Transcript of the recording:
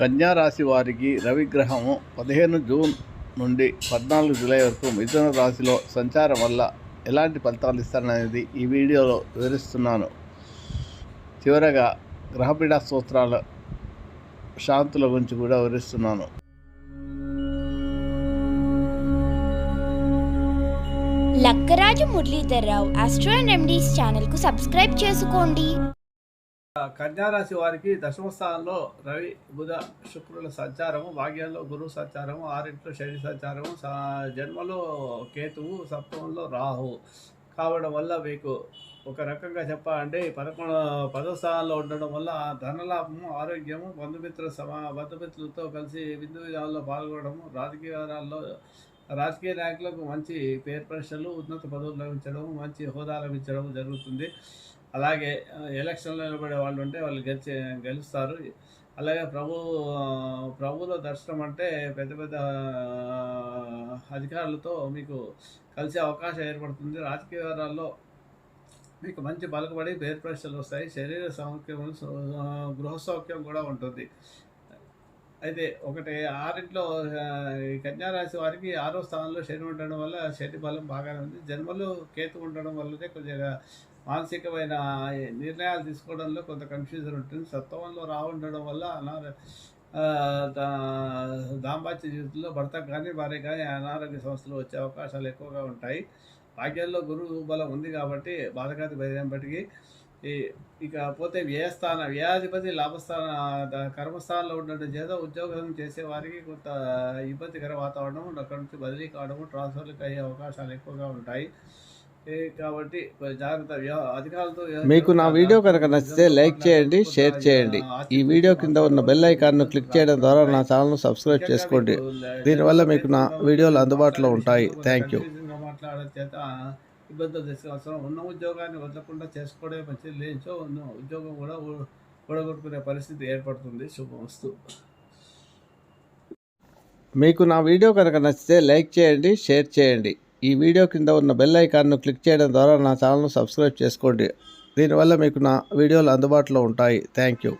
కన్యా రాశి వారికి రవిగ్రహము పదిహేను జూన్ నుండి పద్నాలుగు జూలై వరకు మిథున రాశిలో సంచారం వల్ల ఎలాంటి ఫలితాలు ఇస్తారనేది ఈ వీడియోలో వివరిస్తున్నాను. చివరగా గ్రహపీడ స్తోత్రాల శాంతుల గురించి కూడా వివరిస్తున్నాను. Lakkaraju Muralidhar Rao astro and remedies ఛానల్కు సబ్స్క్రైబ్ చేసుకోండి. కన్యారాశి వారికి దశమ స్థానంలో రవి బుధ శుక్రుల సంచారము భాగ్యాల్లో గురువు సంచారము ఆరింట్లో శని సంచారము జన్మలో కేతువు సప్తమంలో రాహు. కావడం వల్ల మీకు ఒక రకంగా చెప్పాలంటే పదకొండు పదో స్థానంలో ఉండడం వల్ల ధనలాభము ఆరోగ్యము బంధుమిత్ర సమా బంధుమిత్రులతో కలిసి విందు విధానాల్లో పాల్గొనడము రాజకీయాల్లో రాజకీయ నాయకులకు మంచి పేరు ప్రశ్నలు ఉన్నత పదవులు లభించడం మంచి హోదా లభించడం జరుగుతుంది. అలాగే ఎలక్షన్లో నిలబడే వాళ్ళు ఉంటే వాళ్ళు గెలిచి గెలుస్తారు. అలాగే ప్రభు ప్రభులో దర్శనం అంటే పెద్ద పెద్ద అధికారులతో మీకు కలిసే అవకాశం ఏర్పడుతుంది. రాజకీయ వ్యవహారాల్లో మీకు మంచి పలుకుబడి పేరు ప్రశ్నలు వస్తాయి. శరీర సౌఖ్యం గృహ సౌఖ్యం కూడా ఉంటుంది. అయితే ఒకటి ఆరింట్లో కన్యారాశి ఈ వారికి ఆరో స్థానంలో శని ఉండడం వల్ల శని బలం బాగానే ఉంది. జన్మలు కేతు ఉండడం వల్లనే కొద్దిగా మానసికమైన నిర్ణయాలు తీసుకోవడంలో కొంత కన్ఫ్యూజన్ ఉంటుంది. సత్వంలో రావు ఉండడం వల్ల అనార ఆ, దాంపత్య జీవితంలో భర్తకు కానీ భార్య కానీ అనారోగ్య సమస్యలు వచ్చే అవకాశాలు ఎక్కువగా ఉంటాయి. భాగ్యాల్లో గురువు బలం ఉంది కాబట్టి బాధకాతి భయపటికి ఇక పోతే వ్యయస్థాన వ్యయాధిపతి లాభస్థాన కర్మస్థానంలో ఉండడం చేత ఉద్యోగం చేసే వారికి కొంత ఇబ్బందికర వాతావరణం అక్కడి నుంచి బదిలీ కావడము ట్రాన్స్ఫర్లకు అయ్యే అవకాశాలు ఎక్కువగా ఉంటాయి. కాబట్టి జాగ్రత్త అధికారులతో మీకు నా వీడియో కనుక నచ్చితే లైక్ చేయండి షేర్ చేయండి. ఈ వీడియో కింద ఉన్న బెల్ ఐకాన్ను క్లిక్ చేయడం ద్వారా నా ఛానల్ను సబ్స్క్రైబ్ చేసుకోండి. దీనివల్ల మీకు నా వీడియోలు అందుబాటులో ఉంటాయి. థ్యాంక్ యూ కన్ఫ్యూజన్గా మాట్లాడడం ఇబ్బందులు తెచ్చుకోవాల్సిన ఉన్న ఉద్యోగాన్ని వదలకుండా చేసుకోవడమే మంచిది. లేచో ఉన్న ఉద్యోగం కూడా ఊ- పరిస్థితి ఏర్పడుతుంది. శుభమస్తు మీకు నా వీడియో కనుక నచ్చితే లైక్ చేయండి షేర్ చేయండి. ఈ వీడియో కింద ఉన్న బెల్ ఐకాన్ను క్లిక్ చేయడం ద్వారా నా ఛానల్ను సబ్స్క్రైబ్ చేసుకోండి. దీనివల్ల మీకు నా వీడియోలు అందుబాటులో ఉంటాయి. Thank you.